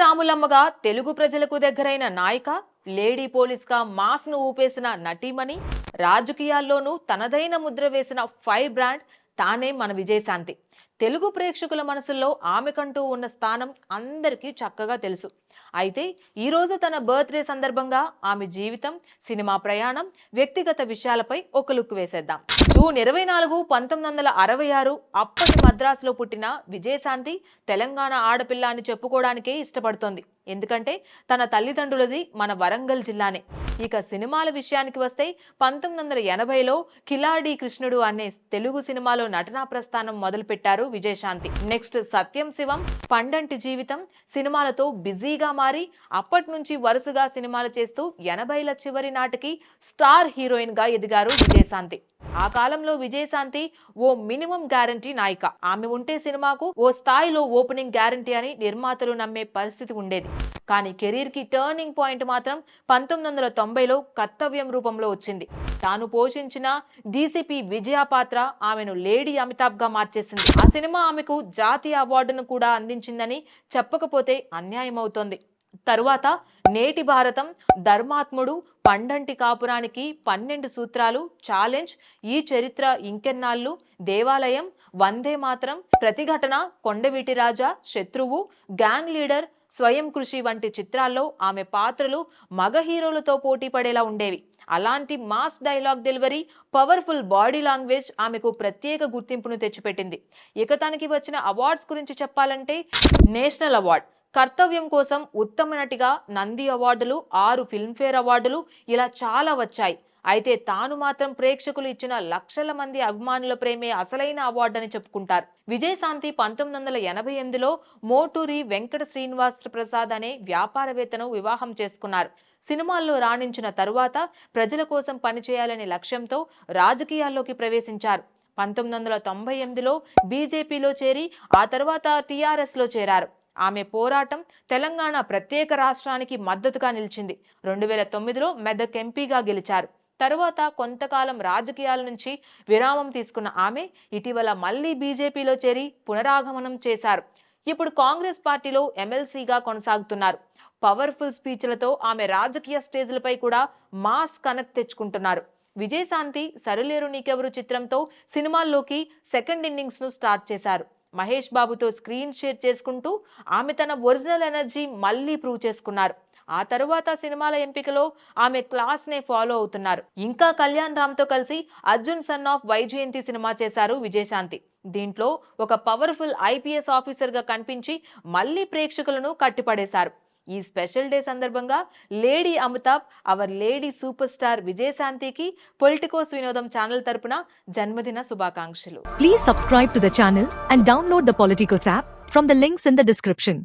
రాములమ్మగా తెలుగు ప్రజలకు దగ్గరైన నాయిక లేడీ పోలీస్గా మాస్ను ఊపేసిన నటీమణి రాజకీయాల్లోనూ తనదైన ముద్ర వేసిన ఫైర్ బ్రాండ్ తానే మన విజయశాంతి. తెలుగు ప్రేక్షకుల మనసుల్లో ఆమెకంటూ ఉన్న స్థానం అందరికీ చక్కగా తెలుసు. అయితే ఈరోజు తన బర్త్డే సందర్భంగా ఆమె జీవితం సినిమా ప్రయాణం వ్యక్తిగత విషయాలపై ఒక లుక్ వేసేద్దాం. జూన్ ఇరవై నాలుగు పంతొమ్మిది వందల అరవై ఆరు అప్పటి మద్రాసులో పుట్టిన విజయశాంతి తెలంగాణ ఆడపిల్ల అని చెప్పుకోవడానికే ఇష్టపడుతోంది. ఎందుకంటే తన తల్లిదండ్రులది మన వరంగల్ జిల్లానే. ఇక సినిమాల విషయానికి వస్తే పంతొమ్మిది వందల ఎనభైలో కిలాడి కృష్ణుడు అనే తెలుగు సినిమాలో నటనా ప్రస్థానం మొదలుపెట్టారు విజయశాంతి. నెక్స్ట్ సత్యం శివం పండంటి జీవితం సినిమాలతో బిజీగా మారి అప్పటి నుంచి వరుసగా సినిమాలు చేస్తూ ఎనభైల చివరి నాటికి స్టార్ హీరోయిన్గా ఎదిగారు విజయశాంతి. ఆ కాలంలో విజయశాంతి ఓ మినిమం గ్యారంటీ నాయిక. ఆమె ఉంటే సినిమాకు ఓ స్థాయిలో ఓపెనింగ్ గ్యారంటీ అని నిర్మాతలు నమ్మే పరిస్థితి ఉండేది. కానీ కెరీర్కి టర్నింగ్ పాయింట్ మాత్రం పంతొమ్మిది వందల తొంభైలో కర్తవ్యం రూపంలో వచ్చింది. తాను పోషించిన డీసీపీ విజయ పాత్ర ఆమెను లేడీ అమితాబ్గా మార్చేసింది. ఆ సినిమా ఆమెకు జాతీయ అవార్డును కూడా అందించిందని చెప్పకపోతే అన్యాయం అవుతోంది తరువాత నేటి భారతం ధర్మాత్ముడు పండంటి కాపురానికి పన్నెండు సూత్రాలు ఛాలెంజ్ ఈ చరిత్ర ఇంకెన్నాళ్ళు? దేవాలయం వందే మాత్రం ప్రతిఘటన కొండవీటి రాజా శత్రువు గ్యాంగ్ లీడర్ స్వయం కృషి వంటి చిత్రాల్లో ఆమె పాత్రలు మగ హీరోలతో పోటీ పడేలా ఉండేవి. అలాంటి mass dialogue delivery powerful body language ఆమెకు ప్రత్యేక గుర్తింపును తెచ్చిపెట్టింది. ఇక తనకి వచ్చిన అవార్డ్స్ గురించి చెప్పాలంటే నేషనల్ అవార్డ్. కర్తవ్యం కోసం ఉత్తమ నటిగా నంది అవార్డులు ఆరు ఫిల్మ్ఫేర్ అవార్డులు ఇలా చాలా వచ్చాయి. అయితే తాను మాత్రం ప్రేక్షకులు ఇచ్చిన లక్షల మంది అభిమానుల ప్రేమే అసలైన అవార్డు అని చెప్పుకుంటారు. విజయశాంతి పంతొమ్మిది వందల ఎనభై ఎనిమిదిలో మోటూరి వెంకట శ్రీనివాస్ ప్రసాద్ అనే వ్యాపారవేత్తను వివాహం చేసుకున్నారు. సినిమాల్లో రాణించిన తరువాత ప్రజల కోసం పనిచేయాలనే లక్ష్యంతో రాజకీయాల్లోకి ప్రవేశించారు. పంతొమ్మిది వందల తొంభై ఎనిమిదిలో బీజేపీలో చేరి ఆ తర్వాత టీఆర్ఎస్లో చేరారు. ఆమె పోరాటం తెలంగాణ ప్రత్యేక రాష్ట్రానికి మద్దతుగా నిలిచింది. రెండు వేల తొమ్మిదిలో మెదక్ ఎంపీగా గెలిచారు. తరువాత కొంతకాలం రాజకీయాల నుంచి విరామం తీసుకున్న ఆమె ఇటీవల మళ్ళీ బీజేపీలో చేరి పునరాగమనం చేశారు. ఇప్పుడు కాంగ్రెస్ పార్టీలో ఎమ్మెల్సీగా కొనసాగుతున్నారు. పవర్ఫుల్ స్పీచ్లతో ఆమె రాజకీయ స్టేజ్లపై కూడా మాస్ కనెక్ట్ తెచ్చుకుంటున్నారు. విజయశాంతి సరులేరు నీకెవరు చిత్రంతో సినిమాల్లోకి సెకండ్ ఇన్నింగ్స్ను స్టార్ట్ చేశారు. మహేష్ బాబుతో స్క్రీన్ షేర్ చేసుకుంటూ ఆమె తన ఒరిజినల్ ఎనర్జీ మళ్ళీ ప్రూవ్ చేసుకున్నారు. ఆ తరువాత సినిమాల ఎంపికలో ఆమె క్లాస్ నే ఫాలో అవుతున్నారు. ఇంకా కళ్యాణ్ రామ్తో కలిసి Arjun son of Vyjayanthi cinema చేశారు విజయశాంతి. దీంట్లో ఒక పవర్ఫుల్ ఐపీఎస్ ఆఫీసర్గా కనిపించి మళ్ళీ ప్రేక్షకులను కట్టిపడేశారు. ఈ స్పెషల్ డే సందర్భంగా lady Amitabh our lady super star విజయశాంతికి Politicos వినోదం ఛానల్ తరపున జన్మదిన శుభాకాంక్షలు. Please subscribe to the and download the Politicos app from the links in the description